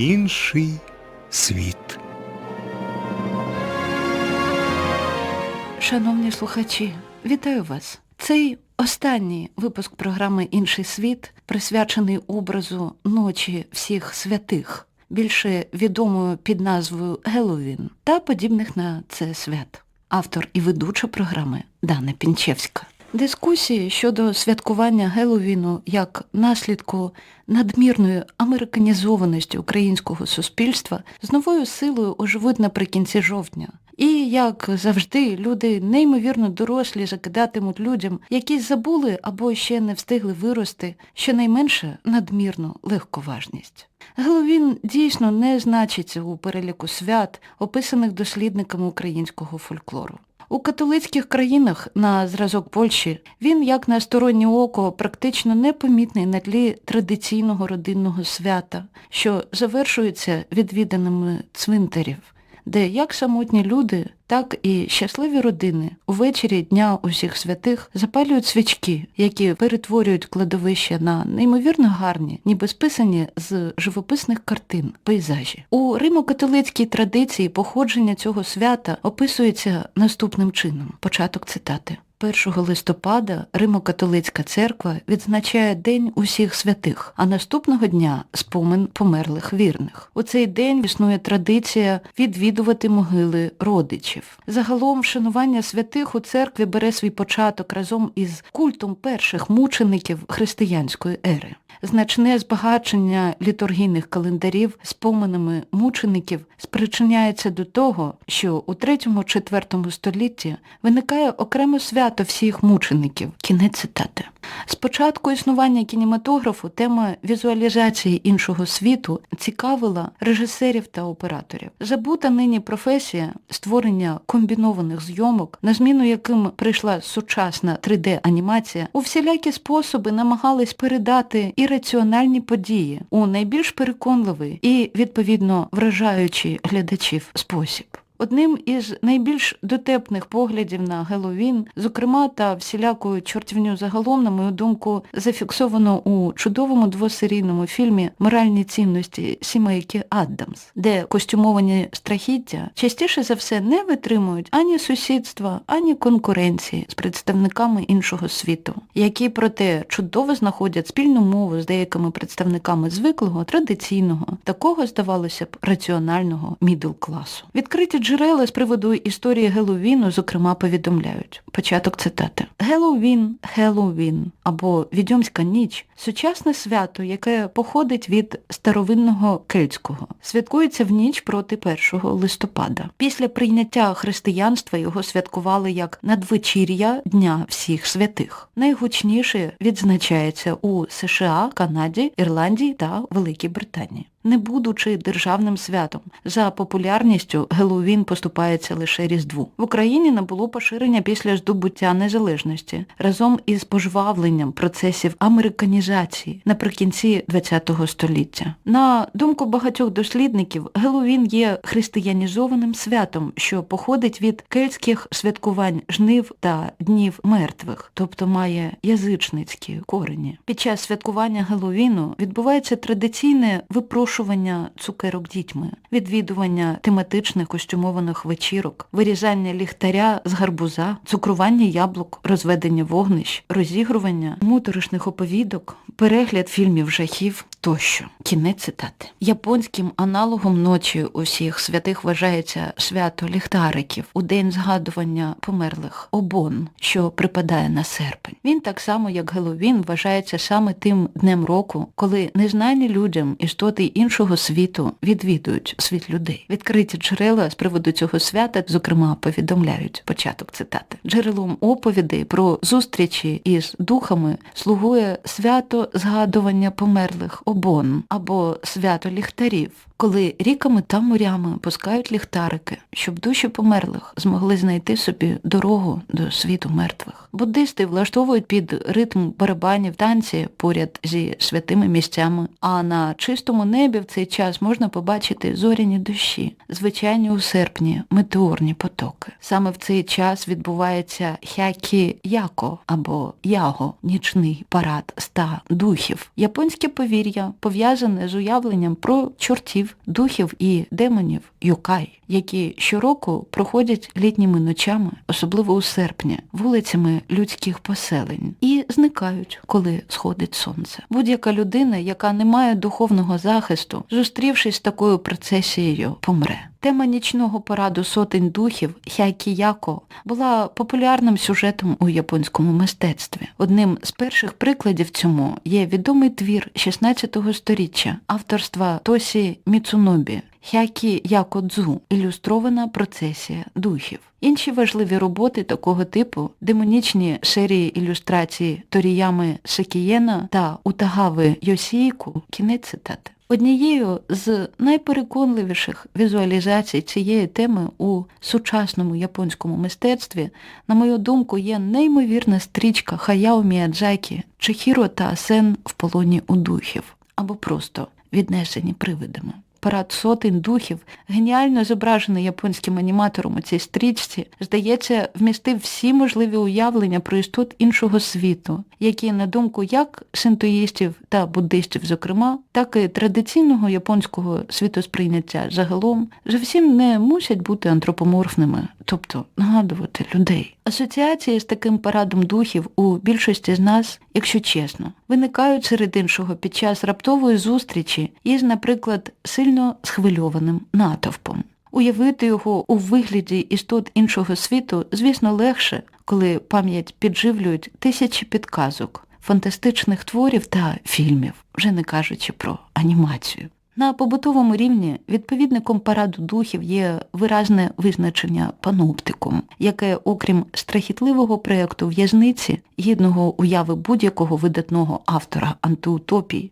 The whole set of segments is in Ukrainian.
інший світ. Шановні слухачі, вітаю вас. Цей останній випуск програми Інший світ присвячений образу ночі всіх святих, більше відомою під назвою Геловін та подібних на це свят. Автор і ведуча програми Дана Пінчевська. Дискусії щодо святкування Геловіну як наслідку надмірної американізованості українського суспільства з новою силою оживуть наприкінці жовтня. І, як завжди, люди неймовірно дорослі закидатимуть людям, які забули або ще не встигли вирости, щонайменше надмірну легковажність. Геловін дійсно не значиться у переліку свят, описаних дослідниками українського фольклору. У католицьких країнах, на зразок Польщі, він, як на стороннє око, практично непомітний на тлі традиційного родинного свята, що завершується відвіданими цвинтарів, де як самотні люди, так і щасливі родини увечері Дня усіх святих запалюють свічки, які перетворюють кладовище на неймовірно гарні, ніби списані з живописних картин, пейзажі. У римо-католицькій традиції походження цього свята описується наступним чином. Початок цитати. 1 листопада Римо-католицька церква відзначає День усіх святих, а наступного дня спомин померлих вірних. У цей день існує традиція відвідувати могили родичів. Загалом вшанування святих у церкві бере свій початок разом із культом перших мучеників християнської ери. Значне збагачення літургійних календарів споминами мучеників спричиняється до того, що у 3-4 столітті виникає окреме свято всіх мучеників. Кінець цитати. З початку існування кінематографу тема візуалізації іншого світу цікавила режисерів та операторів. Забута нині професія створення комбінованих зйомок, на зміну яким прийшла сучасна 3D-анімація, у всілякі способи намагались передати і раціональні події у найбільш переконливий і, відповідно, вражаючий глядачів спосіб. Одним із найбільш дотепних поглядів на Геловін, зокрема та всілякою чортівню загалом, на мою думку, зафіксовано у чудовому двосерійному фільмі Моральні цінності сімейки Аддамс, де костюмовані страхіття частіше за все не витримують ані сусідства, ані конкуренції з представниками іншого світу, які проте чудово знаходять спільну мову з деякими представниками звиклого, традиційного, такого, здавалося б, раціонального мідл-класу. Відкриті джерела з приводу історії Геловіну, зокрема, повідомляють. Початок цитати. Геловін, Хеллоуін або Відьомська ніч сучасне свято, яке походить від старовинного кельтського. Святкується в ніч проти 1 листопада. Після прийняття християнства його святкували як надвечір'я Дня всіх святих. Найгучніше відзначається у США, Канаді, Ірландії та Великій Британії. Не будучи державним святом, за популярністю Геловін поступається лише Різдву. В Україні набуло поширення після здобуття незалежності разом із пожвавленням процесів американізації наприкінці ХХ століття. На думку багатьох дослідників, Геловін є християнізованим святом, що походить від кельтських святкувань жнив та днів мертвих, тобто має язичницькі корені. Під час святкування Геловіну відбувається традиційне випрошування цукерок дітьми, відвідування тематичних костюмованих вечірок, вирізання ліхтаря з гарбуза, цукрування яблук, розведення вогнищ, розігрування моторошних оповідок, перегляд фільмів жахів тощо. Кінець цитати. Японським аналогом ночі усіх святих вважається свято ліхтариків у день згадування померлих обон, що припадає на серпень. Він так само, як Геловін, вважається саме тим днем року, коли незнані людям істоти іншого світу відвідують світ людей. Відкриті джерела з приводу цього свята, зокрема, повідомляють початок цитати. Джерелом оповідей про зустрічі із духами слугує свято згадування померлих обон або свято ліхтарів, коли ріками та морями пускають ліхтарики, щоб душі померлих змогли знайти собі дорогу до світу мертвих. Буддисти влаштовують під ритм барабанів танці поряд зі святими місцями, а на чистому небі в цей час можна побачити зоряні душі, звичайні у серпні метеорні потоки. Саме в цей час відбувається хякі яко або яго, нічний парад ста духів. Японське повір'я пов'язане з уявленням про чортів духів і демонів Юкай, які щороку проходять літніми ночами, особливо у серпні, вулицями людських поселень, і зникають, коли сходить сонце. Будь-яка людина, яка не має духовного захисту, зустрівшись з такою процесією, помре. Тема нічного параду сотень духів Хякіяко була популярним сюжетом у японському мистецтві. Одним з перших прикладів цьому є відомий твір 16 століття авторства Тосі Міцунобі Хякі Якодзу ілюстрована процесія духів. Інші важливі роботи такого типу демонічні серії ілюстрацій Торіями Секієна та Утагави Йосійку кінець цитати. Однією з найпереконливіших візуалізацій цієї теми у сучасному японському мистецтві, на мою думку, є неймовірна стрічка Хаяо Міядзакі Чихіро та Асен в полоні у духів або просто віднесені привидами. Парад сотень духів, геніально зображений японським аніматором у цій стрічці, здається, вмістив всі можливі уявлення про істот іншого світу, які, на думку як синтоїстів та буддистів, зокрема, так і традиційного японського світосприйняття загалом, зовсім не мусять бути антропоморфними, тобто нагадувати людей. Асоціації з таким парадом духів у більшості з нас, якщо чесно, виникають серед іншого під час раптової зустрічі із, наприклад, сильно схвильованим натовпом. Уявити його у вигляді істот іншого світу, звісно, легше, коли пам'ять підживлюють тисячі підказок, фантастичних творів та фільмів, вже не кажучи про анімацію. На побутовому рівні відповідником параду духів є виразне визначення паноптикум, яке, окрім страхітливого проєкту в'язниці, гідного уяви будь-якого видатного автора антиутопії,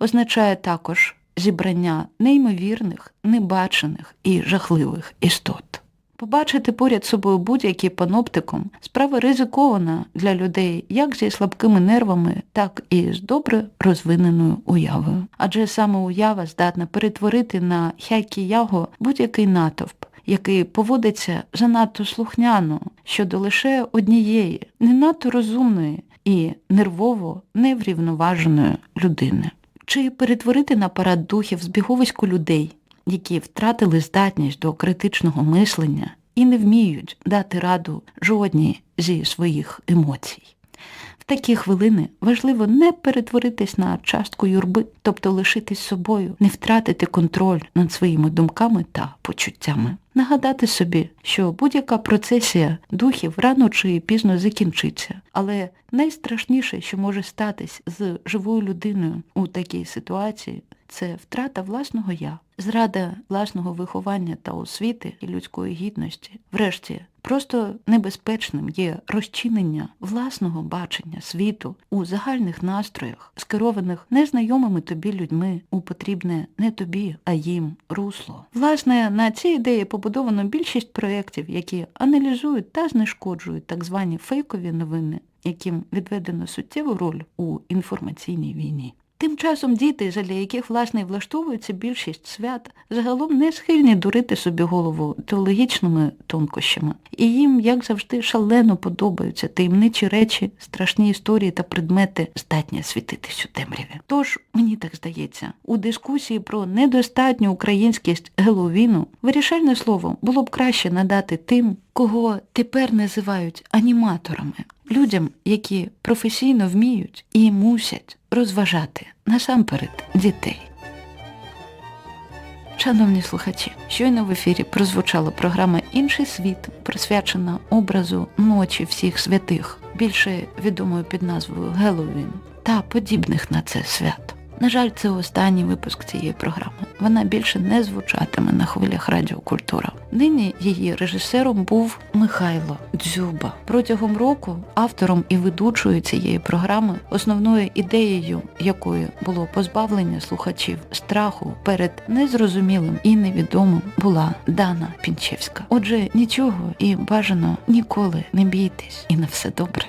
означає також зібрання неймовірних, небачених і жахливих істот. Побачити поряд собою будь-який паноптикум справа ризикована для людей як зі слабкими нервами, так і з добре розвиненою уявою. Адже саме уява здатна перетворити на хякі-яго будь-який натовп, який поводиться занадто слухняно щодо лише однієї, не надто розумної і нервово неврівноваженої людини. Чи перетворити на парад духів збіговисько людей, які втратили здатність до критичного мислення і не вміють дати раду жодній зі своїх емоцій. В такі хвилини важливо не перетворитись на частку юрби, тобто лишитись собою, не втратити контроль над своїми думками та почуттями. Нагадати собі, що будь-яка процесія духів рано чи пізно закінчиться, але найстрашніше, що може статись з живою людиною у такій ситуації, це втрата власного я, зрада власного виховання та освіти і людської гідності. Врешті, просто небезпечним є розчинення власного бачення світу у загальних настроях, скерованих незнайомими тобі людьми у потрібне не тобі, а їм русло. Власне, на цій ідеї побудовано більшість проєктів, які аналізують та знешкоджують так звані фейкові новини, яким відведено суттєву роль у інформаційній війні. Тим часом діти, задля яких власне і влаштовується більшість свят, загалом не схильні дурити собі голову теологічними тонкощами. І їм, як завжди, шалено подобаються таємничі речі, страшні історії та предмети, здатні світитись у темряві. Тож, мені так здається, у дискусії про недостатню українськість Геловіну вирішальне слово було б краще надати тим, кого тепер називають аніматорами, людям, які професійно вміють і мусять розважати насамперед дітей. Шановні слухачі, щойно в ефірі прозвучала програма Інший світ, присвячена образу ночі всіх святих, більше відомою під назвою Геловін та подібних на це свят. На жаль, це останній випуск цієї програми. Вона більше не звучатиме на хвилях радіокультура. Нині її режисером був Михайло Дзюба. Протягом року автором і ведучою цієї програми, основною ідеєю якої було позбавлення слухачів страху перед незрозумілим і невідомим, була Дана Пінчевська. Отже, нічого і бажано ніколи не бійтесь, і на все добре.